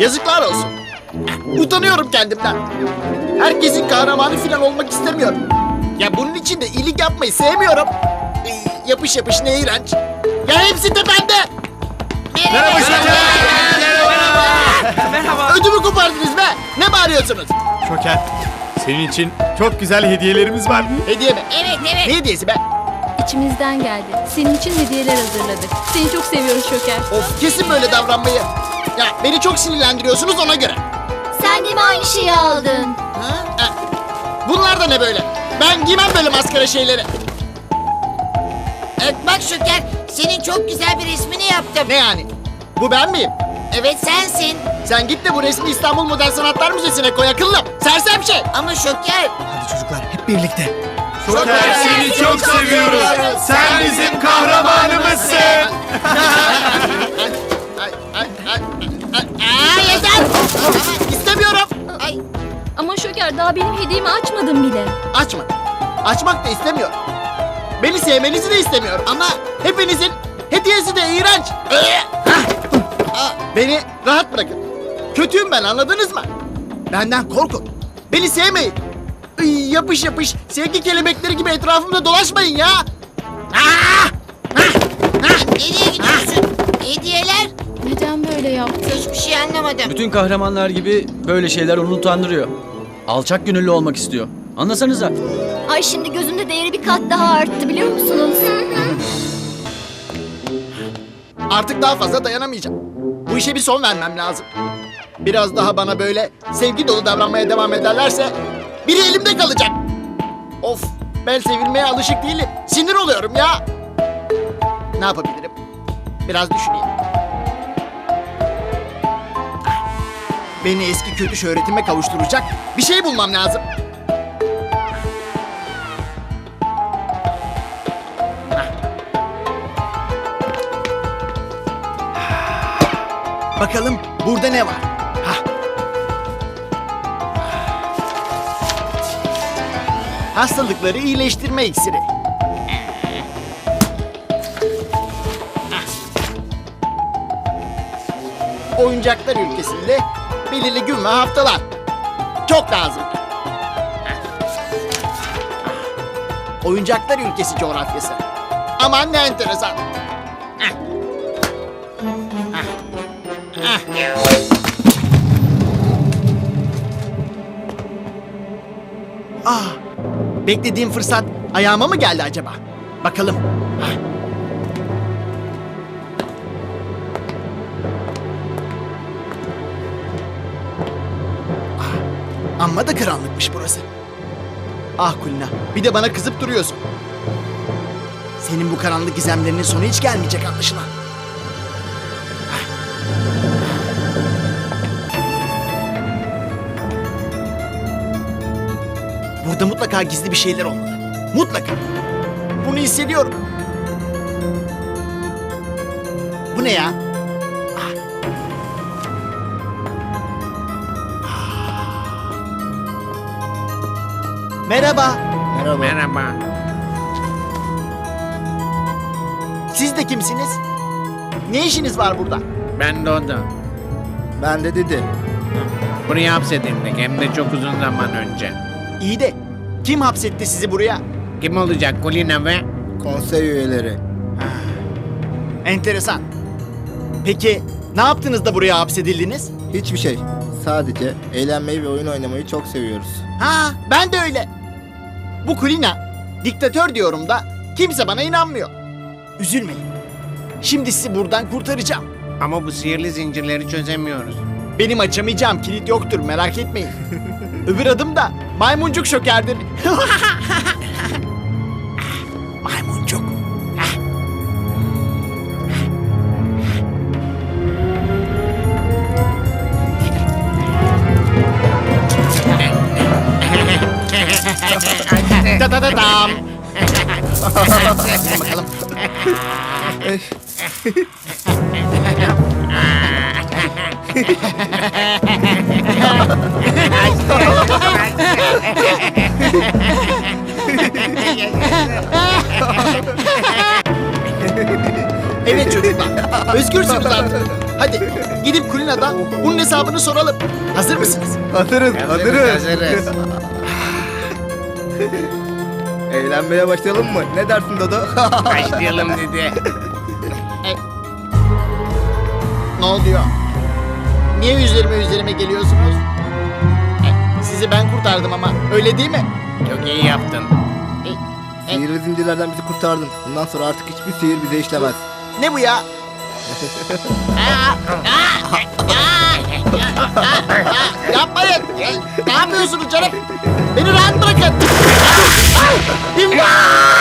Yazıklar olsun. Utanıyorum kendimden. Herkesin kahramanı falan olmak istemiyorum. Ya bunun için de iyilik yapmayı sevmiyorum. Iy, Yapış yapış ne iğrenç. Ya hepsi tepemde. Merhaba Merhaba. Ödümü kopardınız be. Ne bağırıyorsunuz? Şoker, senin için çok güzel hediyelerimiz var. Hediye mi? Evet evet. Ne hediyesi be? İçimizden geldi. Senin için hediyeler hazırladık. Seni çok seviyoruz Şoker. Of kesin böyle davranmayı. Ya beni çok sinirlendiriyorsunuz ona göre. Sen de mi aynı şeyi aldın? Ha, Bunlar da ne böyle? Ben giymem böyle maskara şeyleri. Evet, bak Şoker senin çok güzel bir resmini yaptım. Ne yani? Bu ben miyim? Evet sensin. Sen git de bu resmi İstanbul Modern Sanatlar Müzesi'ne koy akıllım. Sersem şey. Ama Şoker Hadi çocuklar hep birlikte. Şoker, Şoker seni çok seviyoruz. Sen hediyemi açmadın bile. Açma. Açmak da istemiyorum. Beni sevmenizi de istemiyorum. Ama hepinizin hediyesi de iğrenç. Aa, Beni rahat bırakın. Kötüyüm ben anladınız mı? Benden korkun. Beni sevmeyin. Iy, yapış yapış sevgi kelebekleri gibi etrafımda dolaşmayın ya. Ah! nereye gidiyorsun? Hediyeler? Neden böyle yaptın? Hiçbir şey anlamadım. Bütün kahramanlar gibi böyle şeyler onu utandırıyor. Alçak gönüllü olmak istiyor. Anlasanıza. Ay şimdi gözümde değeri bir kat daha arttı biliyor musunuz? Artık daha fazla dayanamayacağım. Bu işe bir son vermem lazım. Biraz daha bana böyle sevgi dolu davranmaya devam ederlerse biri elimde kalacak. Of ben sevilmeye alışık değilim. Sinir oluyorum ya. Ne yapabilirim? Biraz düşüneyim. Beni eski kötü şöhretime kavuşturacak bir şey bulmam lazım. Bakalım burada ne var? Hah. Hastalıkları iyileştirme iksiri. Oyuncaklar ülkesinde belirli gün ve haftalar. Çok lazım. Oyuncaklar ülkesi coğrafyası. Aman ne enteresan. Ah, beklediğim fırsat ayağıma mı geldi acaba? Bakalım. Ah. Amma da karanlıkmış burası. Ah Kulina, bir de bana kızıp duruyorsun. Senin bu karanlık gizemlerinin sonu hiç gelmeyecek anlaşılan. Burada mutlaka gizli bir şeyler olmalı. Mutlaka. Bunu hissediyorum. Bu ne ya? Merhaba. Merhaba. Merhaba. Siz de kimsiniz? Ne işiniz var burada? Ben Dodo. Ben de dedi. Buraya hapsedildik hem de çok uzun zaman önce. İyi de kim hapsetti sizi buraya? Kim olacak Kulina ve? Konsey üyeleri. Enteresan. Peki ne yaptınız da buraya hapsedildiniz? Hiçbir şey. Sadece eğlenmeyi ve oyun oynamayı çok seviyoruz. Ha, ben de öyle. Bu Kulina, diktatör diyorum da kimse bana inanmıyor. Üzülmeyin. Şimdi sizi buradan kurtaracağım. Ama bu sihirli zincirleri çözemiyoruz. Benim açamayacağım kilit yoktur merak etmeyin. Öbür adım da maymuncuk şokerdir. Bakalım. Evet çocuklar. Özgürsünüz artık. Hadi Gidip Kulina'dan bunun hesabını soralım. Hazır mısınız? Hazırız, hazırız. Hazırız. Eğlenmeye başlayalım mı? Ne dersin Dodo? Başlayalım dedi. Ne oluyor? Niye üzerime üzerime geliyorsunuz? E, Sizi ben kurtardım ama öyle değil mi? Çok iyi yaptın. Sihirli zincirlerden bizi kurtardın. Bundan sonra artık hiçbir sihir bize işlemez. Ne bu ya? Yapmayın. Ne yapıyorsunuz canım? Beni rahat bırakın. 你妈！